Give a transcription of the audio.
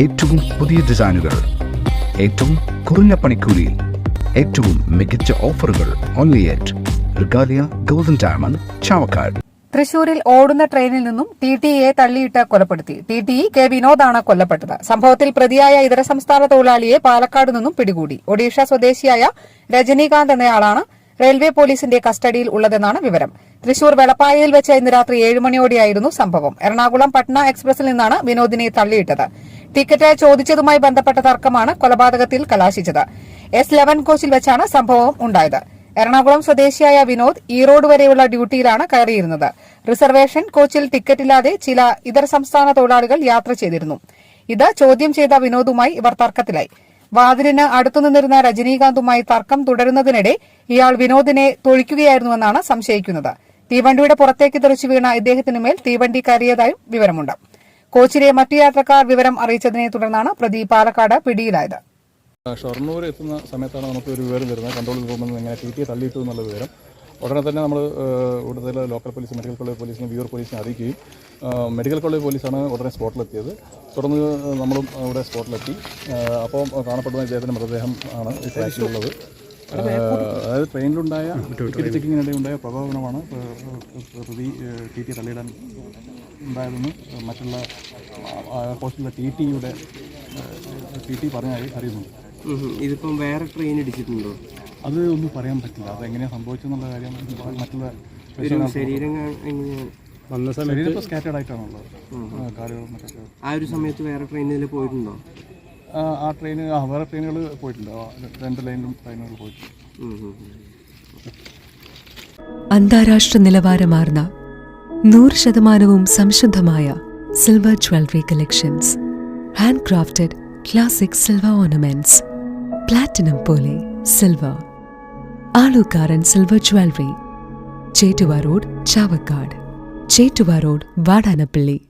ഏറ്റവും പുതിയ ഡിസൈനുകൾ ഏറ്റവും കുറഞ്ഞ പണിക്കൂലിയിൽ ഏറ്റവും മികച്ച ഓഫറുകൾ only at Regalia golden diamond Chavakkad തൃശൂരിൽ ഓടുന്ന ട്രെയിനിൽ നിന്നും ടി ടി എ തള്ളിയിട്ട് കൊലപ്പെടുത്തി. ടി ടി കെ വിനോദാണ് കൊല്ലപ്പെട്ടത്. സംഭവത്തിൽ പ്രതിയായ ഇതര സംസ്ഥാന തൊഴിലാളിയെ പാലക്കാട് നിന്നും പിടികൂടി. ഒഡീഷ സ്വദേശിയായ രജനീകാന്ത് എന്നയാളാണ് റെയിൽവേ പോലീസിന്റെ കസ്റ്റഡിയിൽ ഉള്ളതെന്നാണ് വിവരം. തൃശൂർ വെളപ്പായയിൽ വെച്ച് ഇന്ന് രാത്രി ഏഴ് മണിയോടെയായിരുന്നു സംഭവം. എറണാകുളം പട്ന എക്സ്പ്രസിൽ നിന്നാണ് വിനോദിനെ തള്ളിയിട്ടത്. ടിക്കറ്റ് ചോദിച്ചതുമായി ബന്ധപ്പെട്ട തർക്കമാണ് കൊലപാതകത്തിൽ കലാശിച്ചത്. എസ് ലെവൻ കോച്ചിൽ വെച്ചാണ് സംഭവം ഉണ്ടായത്. എറണാകുളം സ്വദേശിയായ വിനോദ് ഈറോഡ് വരെയുള്ള ഡ്യൂട്ടിയിലാണ് കയറിയിരുന്നത്. റിസർവേഷൻ കോച്ചിൽ ടിക്കറ്റില്ലാതെ ചില ഇതര സംസ്ഥാന തൊഴിലാളികൾ യാത്ര ചെയ്തിരുന്നു. ഇത് ചോദ്യം ചെയ്ത വിനോദുമായി ഇവർ തർക്കത്തിലായി. വാതിലിന് അടുത്തുനിന്നിരുന്ന രജനീകാന്തുമായി തർക്കം തുടരുന്നതിനിടെ ഇയാൾ വിനോദിനെ തൊഴിക്കുകയായിരുന്നുവെന്നാണ് സംശയിക്കുന്നത്. തീവണ്ടിയുടെ പുറത്തേക്ക് തെറിച്ചു വീണ ഇദ്ദേഹത്തിനുമേൽ തീവണ്ടി കയറിയതായും വിവരമുണ്ട്. കോച്ചിലെ മറ്റു യാത്രക്കാർ വിവരം അറിയിച്ചതിനെ തുടർന്നാണ് പ്രതി പാലക്കാട് പിടിയിലായത്. ഷൊർണൂർ എത്തുന്ന സമയത്താണ് നമുക്ക് ഒരു വിവരം വരുന്നത്. കൺട്രോൾ റൂമിൽ ഇങ്ങനെ ടി ടി തള്ളിയിട്ടു എന്നുള്ള വിവരം. ഉടനെ തന്നെ നമ്മൾ ഇവിടുത്തെ ലോക്കൽ പോലീസ് മെഡിക്കൽ കോളേജ് പോലീസിനെ വ്യൂർ പോലീസിനെ അറിയിക്കുകയും മെഡിക്കൽ കോളേജ് പോലീസാണ് ഉടനെ സ്പോട്ടിലെത്തിയത്. തുടർന്ന് നമ്മളും ഇവിടെ സ്പോട്ടിലെത്തി. അപ്പോൾ കാണപ്പെടുന്ന ഇദ്ദേഹത്തിന്റെ മൃതദേഹം ആണ് ഈ ട്രാക്കിലുള്ളത് അതായത് ട്രെയിനിലുണ്ടായ ടിക്കറ്റ് ചെക്കിങ്ങിനിടെ ഉണ്ടായ പ്രകോപനമാണ് പ്ര- പ്രതി ടി ടി തള്ളിയിടാൻ ഉണ്ടായതെന്ന് മറ്റുള്ള ഹോസ്പിറ്റലിലെ ടി ടിയുടെ ടി ടി പറഞ്ഞായി അറിയുന്നുണ്ട്. ഇതിപ്പം വേറെ ട്രെയിൻ ഇടിച്ചിട്ടുണ്ടോ? അത് ഒന്നും പറയാൻ പറ്റില്ല. അത് എങ്ങനെയാണ് സംഭവിച്ചെന്നുള്ള കാര്യം മറ്റുള്ള ശരീരം വന്ന സമയത്ത് സ്കാറ്റേഡ് ആയിട്ടാണുള്ളത്. മറ്റൊക്കെ. ആ ഒരു സമയത്ത് വേറെ ട്രെയിനിൽ പോയിട്ടുണ്ടോ? ആ, ട്രെയിന് ആ വേറെ ട്രെയിനുകൾ പോയിട്ടുണ്ട്. രണ്ട് ലൈനിലും ട്രെയിനുകൾ പോയിട്ടുണ്ട്. അന്താരാഷ്ട്ര നിലവാരമാർന്ന നൂറ് ശതമാനവും സംശുദ്ധമായ silver jewellery collections hand crafted classic silver ornaments platinum പോലെ silver Alukkaran silver jewellery Chettuva road Chavakkad. Chettuva road Vadanappally.